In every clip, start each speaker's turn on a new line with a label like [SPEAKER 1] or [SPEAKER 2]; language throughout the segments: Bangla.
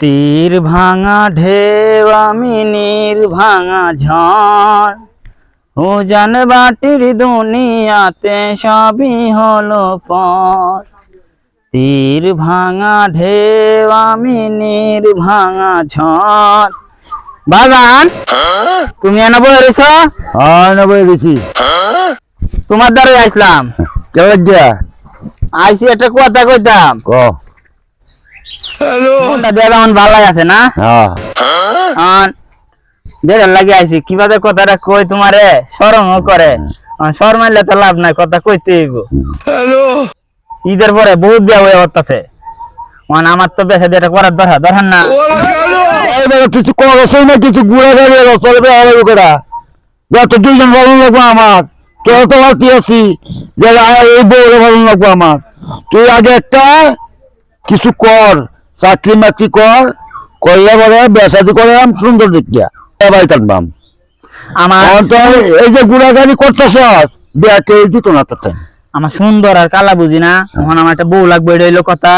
[SPEAKER 1] তীর ভাঙা ঢেউ আমি নীর ভাঙা ঝড়। ও জান বাটির দুনিয়াতে সবই হলো পর তীর ভাঙা ঢেউ আমি নীর ভাঙা ঝড়। বাগান তুমি এনে বলে রয়েছ
[SPEAKER 2] হ্যাঁ না বলে গেছি
[SPEAKER 1] তোমার দ্বারা আসলাম।
[SPEAKER 2] দিয়া
[SPEAKER 1] আইসি একটা কথা কইতাম।
[SPEAKER 2] ক?
[SPEAKER 1] কোনটা দিয়ে আমার ভালো আছে না?
[SPEAKER 2] হ্যাঁ।
[SPEAKER 1] দেড় লাগে আইছি কীভাবে কথাটা কই তোমারে? শরমও করে। আন তো লাভ নাই কথা কইতে হইব। ঈদের পরে বহুত বিয়া হয়ে হতাছে মানে আমার তো বেশি করার দরকার দরকার না।
[SPEAKER 2] কিছু করছই না কিছু গুড়া গাড়ি চলবে হবে করা। যত দুইজন ভালো লাগবো আমার। তোর তো বাড়তি আছি যে এই বউরে ভালো লাগবো আমার। তুই আগে একটা কিছু কর চাকরি মাকরি কর করলে পরে বেসাদি করে আম সুন্দর দেখিয়া বাড়ি টানবাম
[SPEAKER 1] আমার
[SPEAKER 2] তো এই যে গুড়া গাড়ি করতেছ বিয়া কেউ দিত না তোর
[SPEAKER 1] আমার সুন্দর আর কালা বুঝি না এখন আমার একটা বউ লাগবে এটা হইল কথা।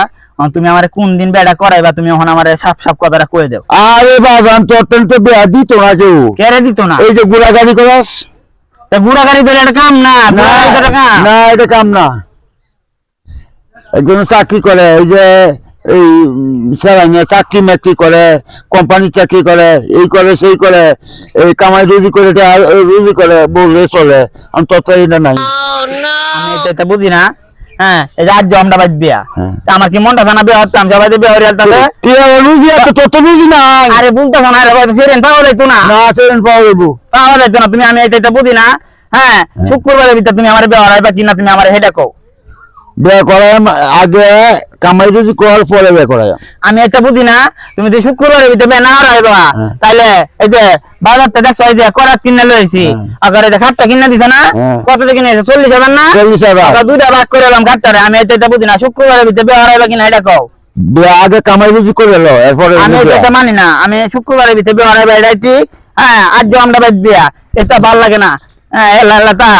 [SPEAKER 1] তুমি আমার কোন দিন বেড়া করাইবা তুমি এখন আমার সাপ সাপ কথাটা কয়ে দাও।
[SPEAKER 2] আরে বাজান তোর তো বিয়া দিত না কেউ।
[SPEAKER 1] কেড়ে দিত না?
[SPEAKER 2] এই যে গুড়া গাড়ি করাস।
[SPEAKER 1] তা বুড়া গাড়ি ধরে একটা কাম না বুড়া
[SPEAKER 2] না এটা কাম না। একজন চাকরি করে এই যে এই সেরাঙে চাকরি মাকরি করে কোম্পানির চাকরি করে এই করে সেই করে এই কামাই রুজি করে রুজি করে বললে চলে। আমি তত এটা নাই।
[SPEAKER 1] আমি এটা বুঝি না। হ্যাঁ বিয়া
[SPEAKER 2] হ্যাঁ।
[SPEAKER 1] তা আমার কি মনটা জানা বিয়া হতাম সবাই বিয়া হরিয়াল তাহলে।
[SPEAKER 2] তুই আবার রুজি আছে তত রুজি
[SPEAKER 1] আরে বলতে না আরে সিরেন পাওয়া যাইতো না।
[SPEAKER 2] না সেদিন পাওয়া যাব
[SPEAKER 1] পাওয়া যাইতো না তুমি আমি এটা এটা বুঝি না। হ্যাঁ শুক্রবারের ভিতরে তুমি আমার বিয়া হরাইবা কিনা তুমি আমার হেডা কও।
[SPEAKER 2] বিয়ে করে আগে কামাই রুজি করার পরে বিয়ে করা
[SPEAKER 1] আমি এটা বুঝি না তুমি যদি শুক্রবারের ভিতরে বিয়া না হরাইবা
[SPEAKER 2] হ্যাঁ।
[SPEAKER 1] তাইলে এই যে বাজারটা দেখছ এই যে করাত কিনে লইছি
[SPEAKER 2] হ্যাঁ।
[SPEAKER 1] এটা খাটটা কিনে দিছে না
[SPEAKER 2] হ্যাঁ।
[SPEAKER 1] কত দিয়ে কিনে চল্লিশ হাজার না?
[SPEAKER 2] চল্লিশ হাজার।
[SPEAKER 1] দুইটা ভাগ করে এলাম খাটটারে। আমি এটা এটা বুঝি না শুক্রবারের ভিতরে বিয়া হরাইবা কিনা এটা কও।
[SPEAKER 2] বিয়ে আগে কামাই রুজি করে লো এরপরে
[SPEAKER 1] আমি এটা মানি না। আমি শুক্রবারের ভিতরে বিয়ে হরাইবা এটাই ঠিক। হ্যাঁ আজ আমরা বাদ বিয়া এটা ভালো লাগে না। হ্যাঁ এলা এলা তা